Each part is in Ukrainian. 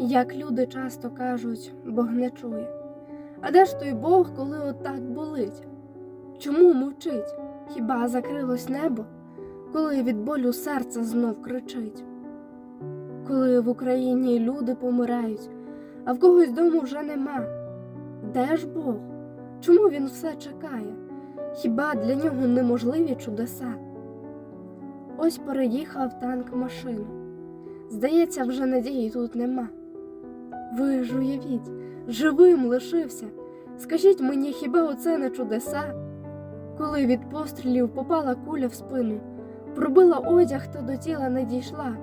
Як люди часто кажуть, Бог не чує. А де ж той Бог, коли отак болить? Чому мовчить? Хіба закрилось небо, коли від болю серце знов кричить? Коли в Україні люди помирають, а в когось дому вже нема. Де ж Бог? Чому він все чекає? Хіба для нього неможливі чудеса? Ось переїхав танк машину. Здається, вже надії тут нема. Ви ж уявіть, живим лишився. Скажіть мені, хіба оце не чудеса? Коли від пострілів попала куля в спину, пробила одяг та до тіла не дійшла.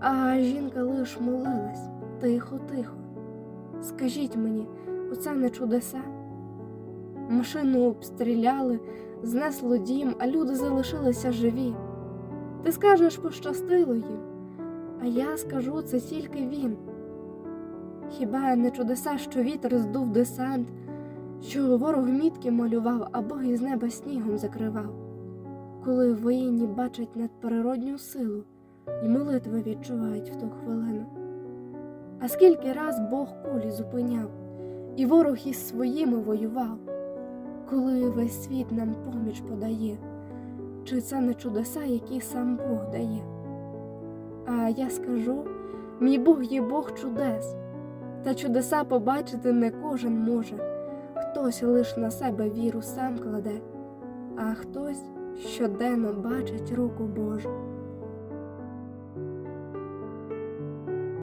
А жінка лиш молилась тихо, тихо. Скажіть мені, оце не чудеса? Машину обстріляли, знесло дім, а люди залишилися живі. Ти скажеш, пощастило їм, а я скажу це тільки він. Хіба не чудеса, що вітер здув десант, що ворог мітки малював, а Бог із неба снігом закривав, коли воїнні бачать надприродню силу і молитви відчувають в ту хвилину. А скільки раз Бог кулі зупиняв, і ворог із своїми воював, коли весь світ нам поміч подає, чи це не чудеса, які сам Бог дає? А я скажу, мій Бог є Бог чудес, та чудеса побачити не кожен може, хтось лиш на себе віру сам кладе, а хтось щоденно бачить руку Божу.